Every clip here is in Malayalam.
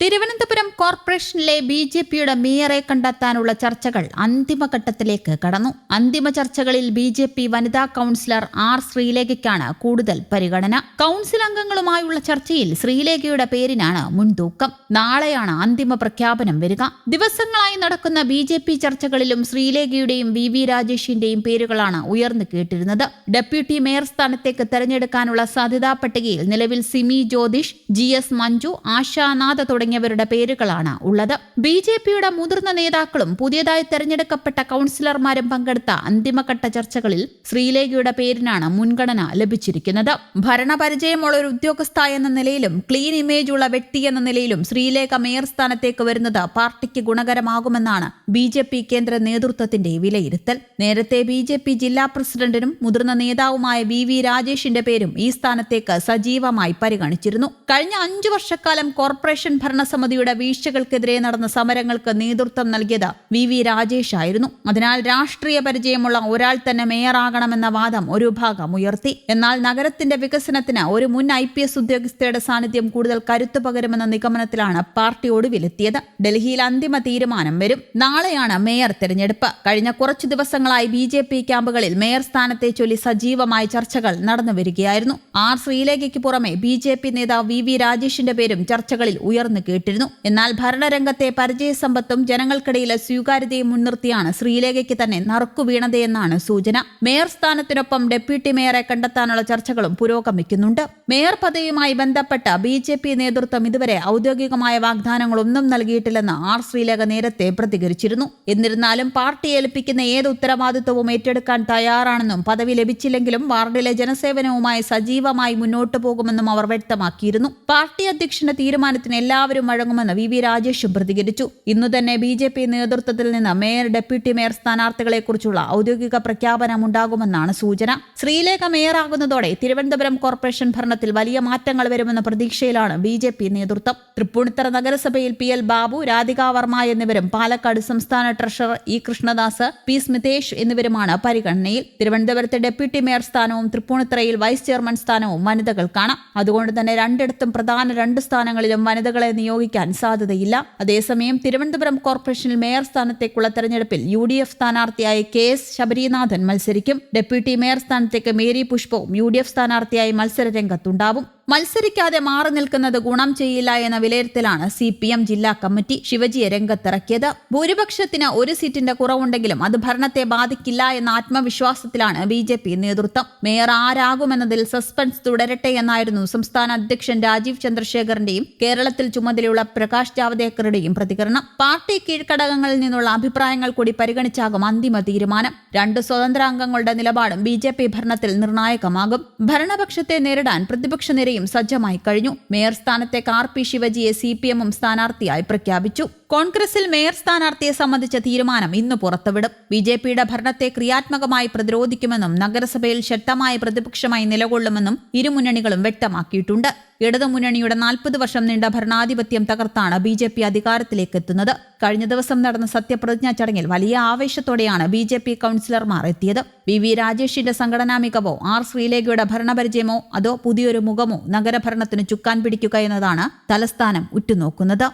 തിരുവനന്തപുരം കോർപ്പറേഷനിലെ ബി ജെ പിയുടെ മേയറെ കണ്ടെത്താനുള്ള ചർച്ചകൾ അന്തിമഘട്ടത്തിലേക്ക് കടന്നു. അന്തിമ ചർച്ചകളിൽ ബി ജെ പി വനിതാ കൌൺസിലർ ആർ ശ്രീലേഖയ്ക്കാണ് കൂടുതൽ പരിഗണന. കൌൺസിൽ അംഗങ്ങളുമായുള്ള ചർച്ചയിൽ ശ്രീലേഖയുടെ പേരിനാണ് മുൻതൂക്കം. നാളെയാണ് അന്തിമ പ്രഖ്യാപനം വരിക. ദിവസങ്ങളായി നടക്കുന്ന ബി ജെ പി ചർച്ചകളിലും ശ്രീലേഖയുടെയും വി വി രാജേഷിന്റെയും പേരുകളാണ് ഉയർന്നു കേട്ടിരുന്നത്. ഡെപ്യൂട്ടി മേയർ സ്ഥാനത്തേക്ക് തെരഞ്ഞെടുക്കാനുള്ള സാധ്യതാ പട്ടികയിൽ നിലവിൽ സിമി ജ്യോതിഷ് ജി എസ് മഞ്ജു ആശാനാഥ തുടങ്ങിയവരുടെ പേരുകളാണ് ഉള്ളത്. ബി ജെ പിയുടെ മുതിർന്ന നേതാക്കളും പുതിയതായി തെരഞ്ഞെടുക്കപ്പെട്ട കൗൺസിലർമാരും പങ്കെടുത്ത അന്തിമഘട്ട ചർച്ചകളിൽ ശ്രീലേഖയുടെ പേരിനാണ് മുൻഗണന ലഭിച്ചിരിക്കുന്നത്. ഭരണപരിചയമുള്ള ഒരു ഉദ്യോഗസ്ഥ എന്ന നിലയിലും ക്ലീൻ ഇമേജ് ഉള്ള വ്യക്തി എന്ന നിലയിലും ശ്രീലേഖ മേയർ സ്ഥാനത്തേക്ക് വരുന്നത് പാർട്ടിക്ക് ഗുണകരമാകുമെന്നാണ് ബി ജെ പി കേന്ദ്ര നേതൃത്വത്തിന്റെ വിലയിരുത്തൽ. നേരത്തെ ബി ജെ പി ജില്ലാ പ്രസിഡന്റിനും മുതിർന്ന നേതാവുമായ വി വി രാജേഷിന്റെ പേരും ഈ സ്ഥാനത്തേക്ക് സജീവമായി പരിഗണിച്ചിരുന്നു. കഴിഞ്ഞ അഞ്ചു വർഷക്കാലം കോർപ്പറേഷൻ ഭരണസമിതിയുടെ വീഴ്ചകൾക്കെതിരെ നടന്ന സമരങ്ങൾക്ക് നേതൃത്വം നൽകിയത് വി. വി. രാജേഷ് ആയിരുന്നു. അതിനാൽ രാഷ്ട്രീയ പരിചയമുള്ള ഒരാൾ തന്നെ മേയറാകണമെന്ന വാദം ഒരു ഭാഗം ഉയർത്തി. എന്നാൽ നഗരത്തിന്റെ വികസനത്തിന് ഒരു മുൻ ഐ. പി. എസ്. ഉദ്യോഗസ്ഥയുടെ സാന്നിധ്യം കൂടുതൽ കരുത്തു പകരുമെന്ന നിഗമനത്തിലാണ് പാർട്ടി ഒടുവിലെത്തിയത്. ഡൽഹിയിൽ അന്തിമ തീരുമാനം വരും. നാളെയാണ് മേയർ തെരഞ്ഞെടുപ്പ്. കഴിഞ്ഞ കുറച്ചു ദിവസങ്ങളായി ബി. ജെ. പി. ക്യാമ്പുകളിൽ മേയർ സ്ഥാനത്തെ ചൊല്ലി സജീവമായ ചർച്ചകൾ നടന്നു വരികയായിരുന്നു. ആർ. ശ്രീലേഖയ്ക്ക് പുറമെ ബി. ജെ. പി. നേതാവ് വി. വി. രാജേഷിന്റെ പേരും ചർച്ചകളിൽ ഉയർന്നു കേട്ടിരുന്നു. എന്നാൽ ഭരണരംഗത്തെ പരിചയസമ്പത്തും ജനങ്ങൾക്കിടയിലെ സ്വീകാര്യതയും മുൻനിർത്തിയാണ് ശ്രീലേഖയ്ക്ക് തന്നെ നറുക്കു വീണതയെന്നാണ് സൂചന. മേയർ സ്ഥാനത്തിനൊപ്പം ഡെപ്യൂട്ടി മേയറെ കണ്ടെത്താനുള്ള ചർച്ചകളും പുരോഗമിക്കുന്നുണ്ട്. മേയർ പദവിയുമായി ബന്ധപ്പെട്ട ബി ജെ പി നേതൃത്വം ഇതുവരെ ഔദ്യോഗികമായ വാഗ്ദാനങ്ങളൊന്നും നൽകിയിട്ടില്ലെന്ന് ആർ ശ്രീലേഖ നേരത്തെ പ്രതികരിച്ചിരുന്നു. എന്നിരുന്നാലും പാർട്ടി ഏൽപ്പിക്കുന്ന ഏത് ഉത്തരവാദിത്വവും ഏറ്റെടുക്കാൻ തയ്യാറാണെന്നും പദവി ലഭിച്ചില്ലെങ്കിലും വാർഡിലെ ജനസേവനവുമായി സജീവമായി മുന്നോട്ടു പോകുമെന്നും അവർ വ്യക്തമാക്കിയിരുന്നു. പാർട്ടി അധ്യക്ഷന്റെ തീരുമാനത്തിന് എല്ലാവരും വഴങ്ങുമെന്ന് വി വി രാജേഷും പ്രതികരിച്ചു. ഇന്നു തന്നെ ബി ജെ പി നേതൃത്വത്തിൽ നിന്ന് മേയർ ഡെപ്യൂട്ടി മേയർ സ്ഥാനാർത്ഥികളെക്കുറിച്ചുള്ള ഔദ്യോഗിക പ്രഖ്യാപനം ഉണ്ടാകുമെന്നാണ് സൂചന. ശ്രീലേഖ മേയറാകുന്നതോടെ തിരുവനന്തപുരം കോർപ്പറേഷൻ ഭരണത്തിൽ വലിയ മാറ്റങ്ങൾ വരുമെന്ന പ്രതീക്ഷയിലാണ് ബി ജെ പി നേതൃത്വം. തൃപ്പൂണിത്തറ നഗരസഭയിൽ പി എൽ ബാബു രാധിക വർമ്മ എന്നിവരും പാലക്കാട് സംസ്ഥാന treasurer E Krishnadas P Smithesh എന്നിവരുമാണ് പരിഗണനയിൽ. തിരുവനന്തപുരത്തെ ഡെപ്യൂട്ടി മേയർ സ്ഥാനവും തൃപ്പൂണിത്തറയിൽ വൈസ് ചെയർമാൻ സ്ഥാനവും വനിതകൾക്കാണ് അതുകൊണ്ട് തന്നെ രണ്ടിടത്തും പ്രധാന രണ്ട് സ്ഥാനങ്ങളിലും വനിതകളെ നിയോഗിക്കാൻ സാധ്യതയില്ല. അതേസമയം തിരുവനന്തപുരം കോർപ്പറേഷനിൽ മേയർ സ്ഥാനത്തേക്കുള്ള തെരഞ്ഞെടുപ്പിൽ യു ഡി എഫ് സ്ഥാനാർത്ഥിയായി കെ എസ് ശബരിനാഥൻ മത്സരിക്കും. ഡെപ്യൂട്ടി മേയർ സ്ഥാനത്തേക്ക് മേരി പുഷ്പവും യു ഡി എഫ് സ്ഥാനാർത്ഥിയായി മത്സര രംഗത്തുണ്ടാവും മത്സരിക്കാതെ മാറി നിൽക്കുന്നത് ഗുണം ചെയ്യില്ല എന്ന വിലയിരുത്തലാണ് സി പി എം ജില്ലാ കമ്മിറ്റി ശിവജിയെ രംഗത്തിറക്കിയത്. ഭൂരിപക്ഷത്തിന് ഒരു സീറ്റിന്റെ കുറവുണ്ടെങ്കിലും അത് ഭരണത്തെ ബാധിക്കില്ല എന്ന ആത്മവിശ്വാസത്തിലാണ് ബി ജെ പി നേതൃത്വം. മേയർ ആരാകുമെന്നതിൽ സസ്പെൻസ് തുടരട്ടെ എന്നായിരുന്നു സംസ്ഥാന അധ്യക്ഷൻ രാജീവ് ചന്ദ്രശേഖറിന്റെയും കേരളത്തിൽ ചുമതലയുള്ള പ്രകാശ് ജാവദേക്കറുടെയും പ്രതികരണം. പാർട്ടി കീഴ്ഘടകങ്ങളിൽ നിന്നുള്ള അഭിപ്രായങ്ങൾ കൂടി പരിഗണിച്ചാകും അന്തിമ തീരുമാനം. രണ്ട് സ്വതന്ത്ര അംഗങ്ങളുടെ നിലപാടും ബി ഭരണത്തിൽ നിർണായകമാകും. ഭരണപക്ഷത്തെ നേരിടാൻ പ്രതിപക്ഷ നിരയും സജ്ജമായി കഴിഞ്ഞു. മേയർ സ്ഥാനത്തെ ആർ പി ശിവജിയെ സി പി എമ്മും സ്ഥാനാർത്ഥിയായി പ്രഖ്യാപിച്ചു. കോൺഗ്രസിൽ മേയർ സ്ഥാനാർത്ഥിയെ സംബന്ധിച്ച തീരുമാനം ഇന്ന് പുറത്തുവിടും. ബി ജെ പിയുടെ ഭരണത്തെ ക്രിയാത്മകമായി പ്രതിരോധിക്കുമെന്നും നഗരസഭയിൽ ശക്തമായ പ്രതിപക്ഷമായി നിലകൊള്ളുമെന്നും ഇരുമുന്നണികളും വ്യക്തമാക്കിയിട്ടുണ്ട്. ഇടതുമുന്നണിയുടെ നാൽപ്പത് വർഷം നീണ്ട ഭരണാധിപത്യം തകർത്താണ് ബി ജെ പി അധികാരത്തിലേക്ക് എത്തുന്നത് കഴിഞ്ഞ ദിവസം നടന്ന സത്യപ്രതിജ്ഞാ ചടങ്ങിൽ വലിയ ആവേശത്തോടെയാണ് ബി ജെ പി കൌൺസിലർമാർ എത്തിയത്. വി വി രാജേഷിന്റെ സംഘടനാ മികവോ ആർ ശ്രീലേഖയുടെ ഭരണപരിചയമോ അതോ പുതിയൊരു മുഖമോ നഗരഭരണത്തിന് ചുക്കാൻ പിടിക്കുക എന്നതാണ് തലസ്ഥാനം ഉറ്റുനോക്കുന്നത്.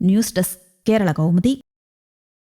News desk Kerala Kaumudi.